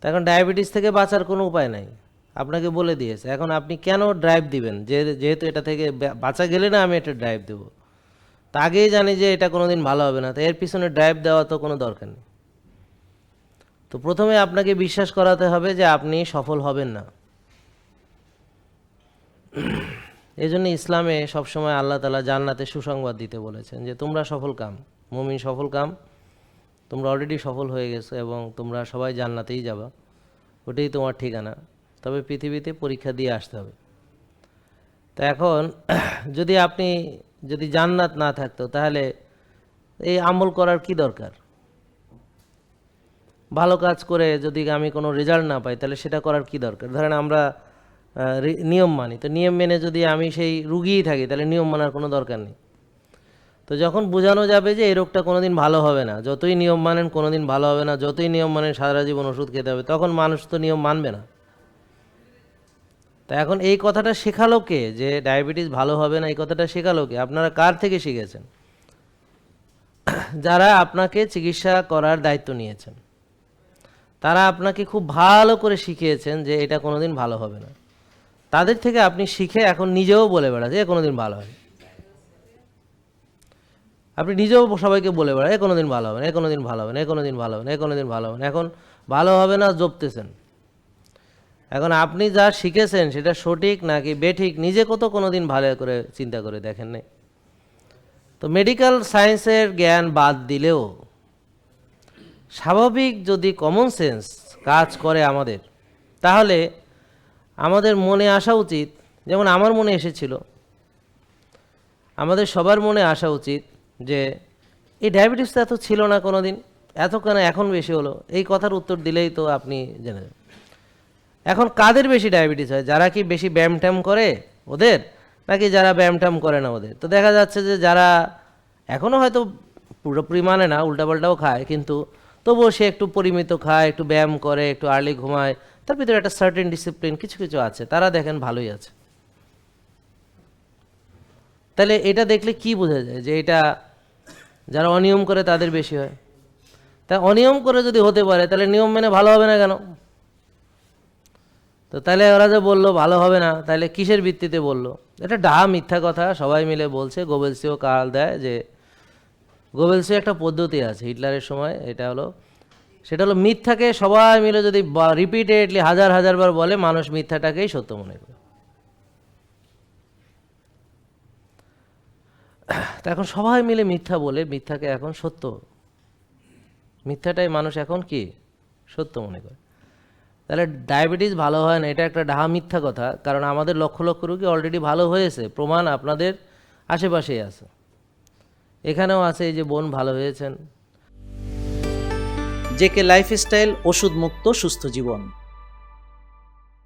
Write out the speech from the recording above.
তা এখন ডায়াবেটিস থেকে বাঁচার কোনো উপায় নাই। আপনাকে বলে দিয়েছে। এখন আপনি কেন ড্রাইভ দিবেন? যে, যেহেতু এটা থেকে বাঁচা গেলে না আমি এটা ড্রাইভ দেবো। তা আগেই জানি যে এটা কোনো দিন ভালো হবে না। তো এর পিছনে ড্রাইভ দেওয়া তো কোনো দরকার নেই। তো প্রথমে আপনাকে বিশ্বাস করাতে হবে যে আপনি সফল হবেন না। এই জন্য ইসলামে সবসময় আল্লাহ তালা জান্নাতে সুসংবাদ দিতে বলেছেন যে তোমরা সফল কাম, মুমিন সফল কাম তোমরা অলরেডি সফল হয়ে গেছো এবং তোমরা সবাই জান্নাতেই যাবা। ওটাই তোমার ঠিকানা। তবে পৃথিবীতে পরীক্ষা দিয়ে আসতে হবে। তো এখন যদি আপনি যদি জান্নাত না থাকতো, তাহলে এই আমল করার কি দরকার? ভালো কাজ করে যদি আমি কোনো রেজাল্ট না পাই, তাহলে সেটা করার কি দরকার? ধরেন আমরা নিয়ম মানি। তো নিয়ম মেনে যদি আমি সেই রুগীই থাকি, তাহলে নিয়ম মানার কোনো দরকার নেই। তো যখন বোঝানো যাবে যে এই রোগটা কোনোদিন ভালো হবে না, যতই নিয়ম মানেন কোনোদিন ভালো হবে না, যতই নিয়ম মানেন সারা জীবন ওষুধ খেতে হবে, তখন মানুষ তো নিয়ম মানবে না। তা এখন এই কথাটা শেখালো কে? যে ডায়াবেটিস ভালো হবে না, এই কথাটা শেখালো কে? আপনারা কার থেকে শিখেছেন? যারা আপনাকে চিকিৎসা করার দায়িত্ব নিয়েছেন, তারা আপনাকে খুব ভালো করে শিখিয়েছেন যে এটা কোনোদিন ভালো হবে না। তাদের থেকে আপনি শিখে এখন নিজেও বলে বেড়ান যে কোনোদিন ভালো হয় আপনি নিজেও সবাইকে বলে বেড়ান, এ কোনোদিন ভালো হবে না, এ কোনোদিন ভালো হবে না, এ কোনোদিন ভালো হবে না, এ কোনোদিন ভালো হবে না। এখন ভালো হবে না, জপতেছেন। এখন আপনি যা শিখেছেন সেটা সঠিক নাকি বেঠিক, নিজে কত কোনোদিন ভালো করে চিন্তা করে দেখেন নাই। তো মেডিকেল সায়েন্সের জ্ঞান বাদ দিলেও স্বাভাবিক যদি কমন সেন্স কাজ করে আমাদের, তাহলে আমাদের মনে আসা উচিত, যেমন আমার মনে এসেছিল, আমাদের সবার মনে আসা উচিত যে, এই ডায়াবেটিস তো এত ছিল না কোনো দিন এত কেন এখন বেশি হলো। এই কথার উত্তর দিলেই তো আপনি জেনে যাবেন। এখন কাদের বেশি ডায়াবেটিস হয়? যারা কি বেশি ব্যায়াম ট্যাম করে ওদের, নাকি যারা ব্যায়াম ট্যাম করে না ওদের? তো দেখা যাচ্ছে যে যারা এখনও হয়তো পুরোপুরি মানে না, উল্টাপাল্টাও খায়, কিন্তু তবুও সে একটু পরিমিত খায়, একটু ব্যায়াম করে, একটু আর্লি ঘুমায়, তার ভিতরে একটা সার্টেন ডিসিপ্লিন কিছু কিছু আছে, তারা দেখেন ভালোই আছে। তাহলে এটা দেখলে কি বোঝা যায় যে এটা যারা অনিয়ম করে তাদের বেশি হয়। তা অনিয়ম করে যদি হতে পারে, তাহলে নিয়ম মেনে ভালো হবে না কেন? তো তাহলে ওরা যে বলল, ভালো হবে না তাহলে কিসের ভিত্তিতে বলল? এটা ডাহা মিথ্যা কথা, সবাই মিলে বলছে গোবেলসিও কাল দেয় যে গোবেলসিও একটা পদ্ধতি আছে হিটলারের সময়, এটা হলো, সেটা হলো মিথ্যাকে সবাই মিলে যদি রিপিটেডলি হাজার হাজার বার বলে, মানুষ মিথ্যাটাকেই সত্য মনে করে। তা এখন সবাই মিলে মিথ্যা বলে মিথ্যাকে এখন সত্য। মিথ্যাটাই মানুষ এখন কি? সত্য মনে করে। তাহলে ডায়াবেটিস ভালো হয় না, এটা একটা ডাহা মিথ্যা কথা। কারণ আমাদের লক্ষ লক্ষ রোগী অলরেডি ভালো হয়েছে, প্রমাণ আপনাদের আশেপাশেই আছে। এখানেও আছে এই যে বোন ভালো হয়েছেন। জেকে লাইফস্টাইল ওষুধ মুক্ত সুস্থ জীবন।